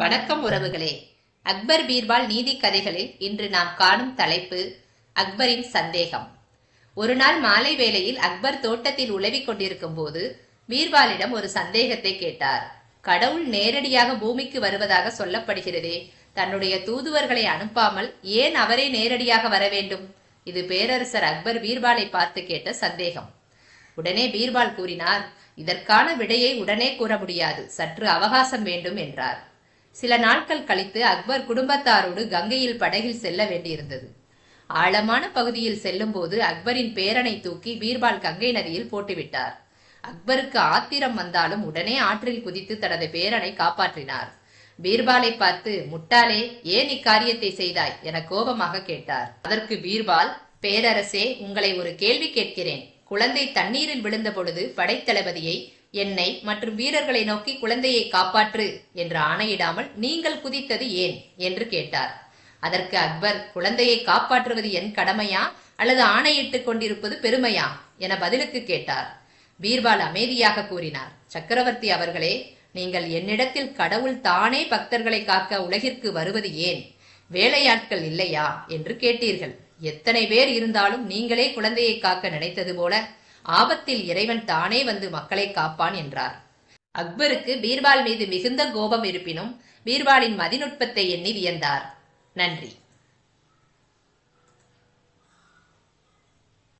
வணக்கம் உறவுகளே. அக்பர் பீர்பால் நீதி கதைகளில் இன்று நாம் காணும் தலைப்பு அக்பரின் சந்தேகம். ஒரு நாள் மாலை வேளையில் அக்பர் தோட்டத்தில் உழவிக் கொண்டிருக்கும் போது பீர்பாலிடம் ஒரு சந்தேகத்தை கேட்டார். கடவுள் நேரடியாக பூமிக்கு வருவதாக சொல்லப்படுகிறதே தன்னுடைய தூதுவர்களை அனுப்பாமல் ஏன் அவரே நேரடியாக வர வேண்டும்? இது பேரரசர் அக்பர் பீர்பாலை பார்த்து கேட்ட சந்தேகம். உடனே பீர்பால் கூறினார் இதற்கான விடையை உடனே கூற முடியாது சற்று அவகாசம் வேண்டும் என்றார். சில நாட்கள் கழித்து அக்பர் குடும்பத்தாரோடு கங்கையில் படகில் செல்ல வேண்டியிருந்தது. ஆழமான பகுதியில் செல்லும் போது அக்பரின் பேரனை தூக்கி பீர்பால் கங்கை நதியில் போட்டுவிட்டார். அக்பருக்கு ஆத்திரம் வந்தாலும் உடனே ஆற்றில் குதித்து தனது பேரனை காப்பாற்றினார். பீர்பாலை பார்த்து முட்டாளே ஏன் இக்காரியத்தை செய்தாய்? என கோபமாக கேட்டார். அதற்கு பீர்பால் பேரரசே உங்களை ஒரு கேள்வி கேட்கிறேன். குழந்தை தண்ணீரில் விழுந்த பொழுது படைத்தளபதியை என்னை மற்றும் வீரர்களை நோக்கி குழந்தையை காப்பாற்று என்று ஆணையிடாமல் நீங்கள் குதித்தது ஏன்? என்று கேட்டார். அதற்கு அக்பர் குழந்தையை காப்பாற்றுவது என் கடமையா? அல்லது ஆணையிட்டுக் கொண்டிருப்பது பெருமையா? என பதிலுக்கு கேட்டார். பீர்பால் அமைதியாக கூறினார். சக்கரவர்த்தி அவர்களே நீங்கள் என்னிடத்தில் கடவுள் தானே பக்தர்களை காக்க உலகிற்கு வருவது ஏன்? வேலையாட்கள் இல்லையா? என்று கேட்டீர்கள். எத்தனை பேர் இருந்தாலும் நீங்களே குழந்தையை காக்க நினைத்தது போல ஆபத்தில் இறைவன் தானே வந்து மக்களை காப்பான் என்றார். அக்பருக்கு பீர்பால் மீது மிகுந்த கோபம் இருப்பினும் பீர்பாலின் மதிநுட்பத்தை எண்ணி வியந்தார். நன்றி.